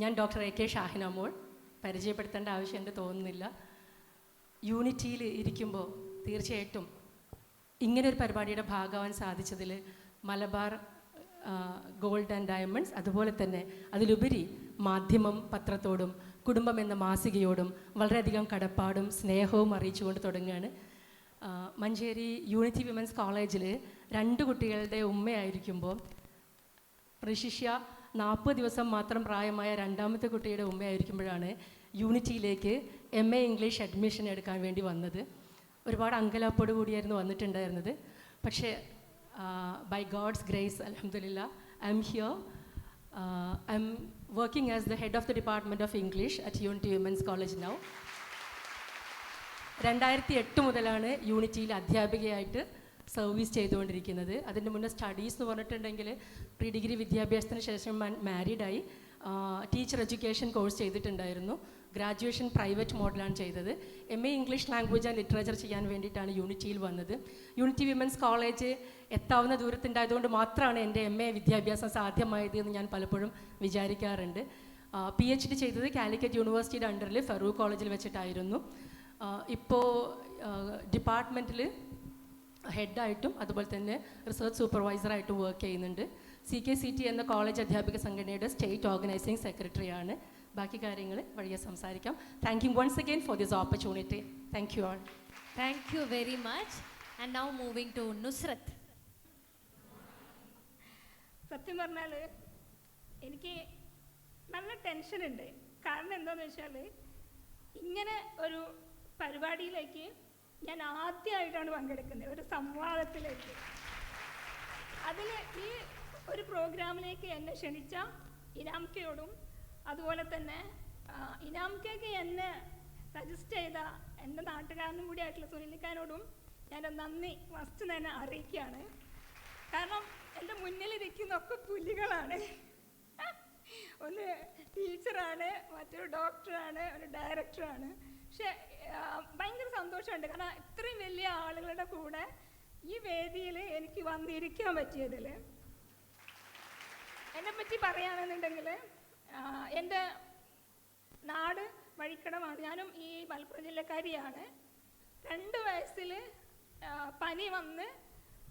ഞാൻ doctor A K Shahina പരിചയപ്പെടുത്തേണ്ട ആവശ്യം എന്റെ തോന്നുന്നില്ല. യൂണിറ്റിയിൽ ഇരിക്കുമ്പോൾ തീർച്ചയായിട്ടും ഇങ്ങനെ ഒരു പരിപാടിയുടെ ഭാഗമാവാൻ സാധിച്ചതിൽ മലബാർ ഗോൾഡ് ആൻഡ് ഡയമണ്ട്സ് അതുപോലെ തന്നെ അതിലുപരി മാധ്യമം പത്രത്തോടും കുടുംബം എന്ന മാസികയോടും വളരെയധികം കടപ്പാടും സ്നേഹവും അറിയിച്ചുകൊണ്ട് തുടങ്ങുകയാണ്. മഞ്ചേരി യൂണിറ്റി വിമൻസ് കോളേജിൽ രണ്ട് കുട്ടികളുടെ ഉമ്മയായിരിക്കുമ്പോൾ പ്രശിഷ്യ നാൽപ്പത് ദിവസം മാത്രം പ്രായമായ രണ്ടാമത്തെ കുട്ടിയുടെ ഉമ്മയായിരിക്കുമ്പോഴാണ് യൂണിറ്റിയിലേക്ക് എം എ ഇംഗ്ലീഷ് അഡ്മിഷൻ എടുക്കാൻ വേണ്ടി വന്നത്. ഒരുപാട് അങ്കലാപ്പോട് കൂടിയായിരുന്നു വന്നിട്ടുണ്ടായിരുന്നത്. പക്ഷേ ബൈ ഗോഡ്സ് ഗ്രേസ് അലഹമില്ല I'm here I'm working as the head of the department of English at Unity women's college now രണ്ടായിരത്തി എട്ട് മുതലാണ് യൂണിറ്റിയിൽ അധ്യാപികയായിട്ട് സർവീസ് ചെയ്തുകൊണ്ടിരിക്കുന്നത്. അതിന്റെ മുന്നേ സ്റ്റഡീസ് എന്ന് പറഞ്ഞിട്ടുണ്ടെങ്കിൽ പ്രീ ഡിഗ്രി വിദ്യാഭ്യാസത്തിന് ശേഷം മാരീഡായി ടീച്ചർ എഡ്യൂക്കേഷൻ കോഴ്സ് ചെയ്തിട്ടുണ്ടായിരുന്നു. ഗ്രാജുവേഷൻ പ്രൈവറ്റ് മോഡലാണ് ചെയ്തത്. M A English language and literature ചെയ്യാൻ വേണ്ടിയിട്ടാണ് യൂണിറ്റിയിൽ വന്നത്. യൂണിറ്റി വിമൻസ് കോളേജ് എത്താവുന്ന ദൂരത്തുണ്ടായതുകൊണ്ട് മാത്രമാണ് എന്റെ എം എ വിദ്യാഭ്യാസം സാധ്യമായത് എന്ന് ഞാൻ പലപ്പോഴും വിചാരിക്കാറുണ്ട്. പി എച്ച് ഡി ചെയ്തത് കാലിക്കറ്റ് യൂണിവേഴ്സിറ്റിയുടെ അണ്ടറിൽ ഫെറൂ കോളേജിൽ വെച്ചിട്ടായിരുന്നു. ഇപ്പോൾ ഡിപ്പാർട്ട്മെന്റിൽ ഹെഡായിട്ടും അതുപോലെ തന്നെ റിസർച്ച് സൂപ്പർവൈസറായിട്ടും വർക്ക് ചെയ്യുന്നുണ്ട്. സി കെ സി ടി എന്ന കോളേജ് അധ്യാപിക സംഘടനയുടെ സ്റ്റേറ്റ് ഓർഗനൈസിംഗ് സെക്രട്ടറിയാണ് ബാക്കി കാര്യങ്ങൾ വഴിയെ സംസാരിക്കാം. Thank you once again for this opportunity thank you all thank you very much and now moving to Nusrat സത്യം പറഞ്ഞാൽ എനിക്ക് നല്ല ടെൻഷൻ ഉണ്ട്. കാരണം എന്താണെന്ന് വെച്ചാൽ ഇങ്ങനെ ഒരു പരിപാടിയിലേക്ക് ഞാൻ ആദ്യമായിട്ടാണ് പങ്കെടുക്കുന്നത് ഒരു സംവാദത്തിലേക്ക്. അതിൽ ഈ ഒരു പ്രോഗ്രാമിലേക്ക് എന്നെ ക്ഷണിച്ച ഇനാംക്കയോടും അതുപോലെ തന്നെ ഇനാംകയ്ക്ക് എന്നെ സജസ്റ്റ് ചെയ്ത എന്റെ നാട്ടുകാരനും കൂടി ആയിട്ടുള്ള സുനിലിക്കാനോടും ഞാൻ നന്ദി ഫസ്റ്റ് തന്നെ അറിയിക്കുകയാണ്. കാരണം എന്റെ മുന്നിലിരിക്കുന്നൊക്കെ പുലികളാണ്. ഒന്ന് ടീച്ചറാണ് മറ്റൊരു ഡോക്ടറാണ് ഒരു ഡയറക്ടറാണ് പക്ഷെ ഭയങ്കര സന്തോഷമുണ്ട്. കാരണം ഇത്രയും വലിയ ആളുകളുടെ കൂടെ ഈ വേദിയിൽ എനിക്ക് വന്നിരിക്കാൻ പറ്റിയതിൽ എന്നെ പറ്റി പറയുകയാണെന്നുണ്ടെങ്കിൽ എന്റെ നാട് വഴിക്കടമാണ്. ഞാനും ഈ മലപ്പുറം ജില്ലക്കാരിയാണ്. രണ്ട് വയസ്സിൽ പനി വന്ന്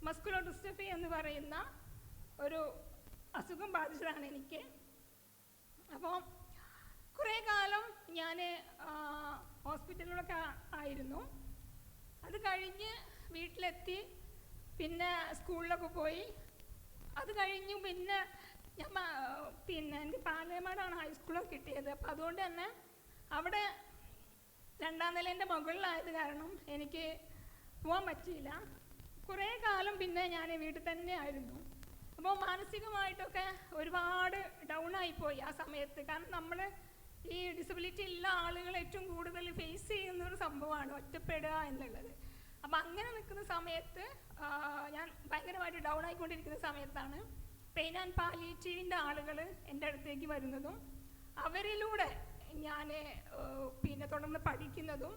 മസ്കുലോ ഡിസ്റ്റഫി എന്ന് പറയുന്ന ഒരു അസുഖം ബാധിച്ചതാണ് എനിക്ക്. അപ്പോൾ കുറേ കാലം ഞാൻ ഹോസ്പിറ്റലിലൊക്കെ ആയിരുന്നു. അത് കഴിഞ്ഞ് വീട്ടിലെത്തി. പിന്നെ സ്കൂളിലൊക്കെ പോയി. അത് കഴിഞ്ഞു പിന്നെ ഞാൻ പിന്നെ എനിക്ക് പാലയമാടാണ് ഹൈസ്കൂളൊക്കെ കിട്ടിയത്. അപ്പം അതുകൊണ്ട് തന്നെ അവിടെ രണ്ടാം നിലേന്റെ മുകളിലായത് കാരണം എനിക്ക് പോകാൻ പറ്റിയില്ല. കുറേ കാലം പിന്നെ ഞാൻ വീട്ടിൽ തന്നെ ആയിരുന്നു. അപ്പോൾ മാനസികമായിട്ടൊക്കെ ഒരുപാട് ഡൗൺ ആയിപ്പോയി ആ സമയത്ത്. കാരണം നമ്മൾ ഈ ഡിസബിലിറ്റി ഉള്ള ആളുകൾ ഏറ്റവും കൂടുതൽ ഫേസ് ചെയ്യുന്ന ഒരു സംഭവമാണ് ഒറ്റപ്പെടുക എന്നുള്ളത്. അപ്പം അങ്ങനെ നിൽക്കുന്ന സമയത്ത് ഞാൻ ഭയങ്കരമായിട്ട് ഡൗൺ ആയിക്കൊണ്ടിരിക്കുന്ന സമയത്താണ് പെയിൻ ആൻഡ് പാലിയേറ്റീവിന്റെ ആളുകൾ എന്റെ അടുത്തേക്ക് വരുന്നതും അവരിലൂടെ ഞാൻ പിന്നെ തുടർന്ന് പഠിക്കുന്നതും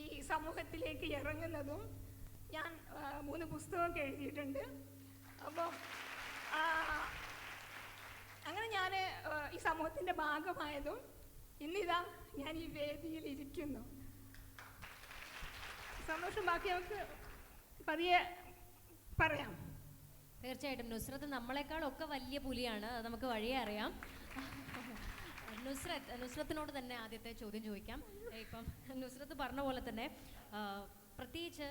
ഈ സമൂഹത്തിലേക്ക് ഇറങ്ങുന്നതും ഞാൻ മൂന്ന് പുസ്തകമൊക്കെ എഴുതിയിട്ടുണ്ട്. അപ്പോൾ അങ്ങനെ ഞാൻ ഈ സമൂഹത്തിന്റെ ഭാഗമായതും ഇന്നിതാ ഞാൻ ഈ വേദിയിൽ ഇരിക്കുന്നു. സന്തോഷം ബാക്കി നമുക്ക് പതിയെ പറയാം. തീർച്ചയായിട്ടും. നുസ്രത്ത് നമ്മളെക്കാളൊക്കെ വലിയ പുലിയാണ്. അത് നമുക്ക് വഴിയേ അറിയാം. നുസ്രത്ത് നുസ്രത്തിനോട് തന്നെ ആദ്യത്തെ ചോദ്യം ചോദിക്കാം. ഇപ്പം നുസ്രത്ത് പറഞ്ഞ പോലെ തന്നെ പ്രത്യേകിച്ച്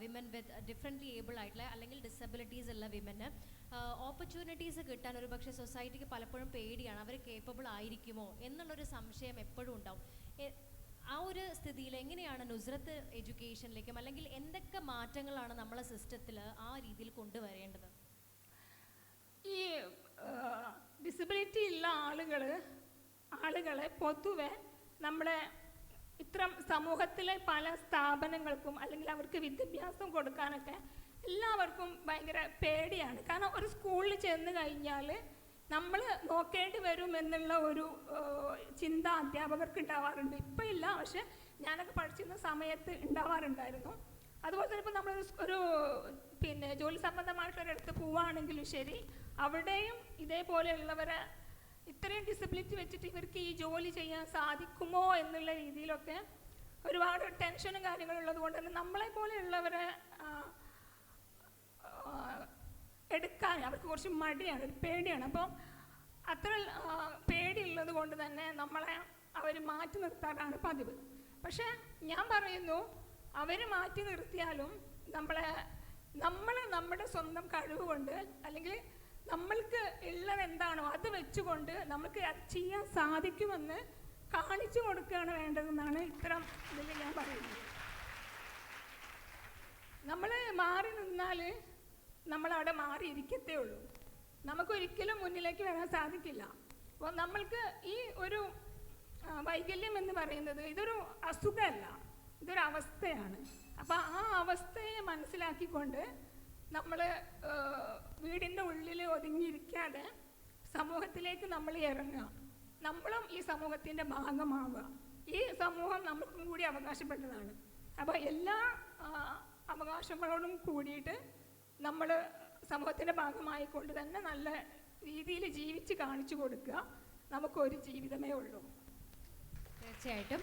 വിമൻ വിത്ത് ഡിഫറെന്റ്ലി ഏബിൾ ആയിട്ടുള്ള അല്ലെങ്കിൽ ഡിസബിലിറ്റീസ് ഉള്ള വിമന് ഓപ്പർച്യൂണിറ്റീസ് കിട്ടാൻ ഒരു പക്ഷേ സൊസൈറ്റിക്ക് പലപ്പോഴും പേടിയാണ്. അവർ കേപ്പബിൾ ആയിരിക്കുമോ എന്നുള്ളൊരു സംശയം എപ്പോഴും ഉണ്ടാവും. ആ ഒരു സ്ഥിതിയിൽ എങ്ങനെയാണ് നുസ്രത്ത് എഡ്യൂക്കേഷനിലേക്കും അല്ലെങ്കിൽ എന്തൊക്കെ മാറ്റങ്ങളാണ് നമ്മളെ സിസ്റ്റത്തിൽ ആ രീതിയിൽ കൊണ്ടുവരേണ്ടത്? ഈ ഡിസബിലിറ്റി ഉള്ള ആളുകൾ ആളുകളെ പൊതുവെ നമ്മളെ ഇത്തരം സമൂഹത്തിലെ പല സ്ഥാപനങ്ങൾക്കും അല്ലെങ്കിൽ അവർക്ക് വിദ്യാഭ്യാസം കൊടുക്കാനൊക്കെ എല്ലാവർക്കും ഭയങ്കര പേടിയാണ്. കാരണം ഒരു സ്കൂളിൽ ചെന്ന് കഴിഞ്ഞാൽ നമ്മൾ നോക്കേണ്ടി വരും എന്നുള്ള ഒരു ചിന്ത അധ്യാപകർക്ക് ഉണ്ടാവാറുണ്ട്. ഇപ്പം ഇല്ല പക്ഷെ ഞാനൊക്കെ പഠിച്ചിരുന്ന സമയത്ത് ഉണ്ടാവാറുണ്ടായിരുന്നു. അതുപോലെ തന്നെ ഇപ്പം നമ്മൾ ഒരു പിന്നെ ജോലി സംബന്ധമായിട്ടൊരിടത്ത് പോവുകയാണെങ്കിലും ശരി അവിടെയും ഇതേപോലെയുള്ളവരെ ഇത്രയും ഡിസബിലിറ്റി വെച്ചിട്ട് ഇവർക്ക് ഈ ജോലി ചെയ്യാൻ സാധിക്കുമോ എന്നുള്ള രീതിയിലൊക്കെ ഒരുപാട് ടെൻഷനും കാര്യങ്ങളും ഉള്ളത് തന്നെ നമ്മളെ പോലെയുള്ളവരെ എടുക്കാൻ അവർക്ക് കുറച്ച് മടിയാണ് ഒരു പേടിയാണ്. അപ്പം അത്ര പേടിയുള്ളത് കൊണ്ട് തന്നെ നമ്മളെ അവർ മാറ്റി നിർത്താറാണ് പതിവ്. പക്ഷേ ഞാൻ പറയുന്നു അവർ മാറ്റി നിർത്തിയാലും നമ്മളെ നമ്മൾ നമ്മുടെ സ്വന്തം കഴിവ് കൊണ്ട് അല്ലെങ്കിൽ നമ്മൾക്ക് ഉള്ളത് എന്താണോ അത് വെച്ചുകൊണ്ട് നമുക്ക് അത് ചെയ്യാൻ സാധിക്കുമെന്ന് കാണിച്ചു കൊടുക്കുകയാണ് വേണ്ടതെന്നാണ് ഇത്തരം ഇതിൽ ഞാൻ പറയുന്നത്. നമ്മൾ മാറി നിന്നാൽ നമ്മൾ അവിടെ മാറിയിരിക്കത്തേ ഉള്ളൂ. നമുക്കൊരിക്കലും മുന്നിലേക്ക് വരാൻ സാധിക്കില്ല. അപ്പോൾ നമ്മൾക്ക് ഈ ഒരു വൈകല്യം എന്ന് പറയുന്നത് ഇതൊരു അസുഖമല്ല. ഇതൊരു അവസ്ഥയാണ്. അപ്പോൾ ആ അവസ്ഥയെ മനസ്സിലാക്കിക്കൊണ്ട് നമ്മൾ വീടിന്റെ ഉള്ളിൽ ഒതുങ്ങിയിരിക്കാതെ സമൂഹത്തിലേക്ക് നമ്മൾ ഇറങ്ങുക. നമ്മളും ഈ സമൂഹത്തിന്റെ ഭാഗമാവുക. ഈ സമൂഹം നമുക്കും കൂടി അവകാശപ്പെട്ടതാണ്. അപ്പോൾ എല്ലാ അവകാശങ്ങളോടും കൂടിയിട്ട് നമ്മൾ സമൂഹത്തിന്റെ ഭാഗമായിക്കൊണ്ട് തന്നെ നല്ല രീതിയിൽ ജീവിച്ച് കാണിച്ചു കൊടുക്കുക. നമുക്കൊരു ജീവിതമേ ഉള്ളൂ. തീർച്ചയായിട്ടും.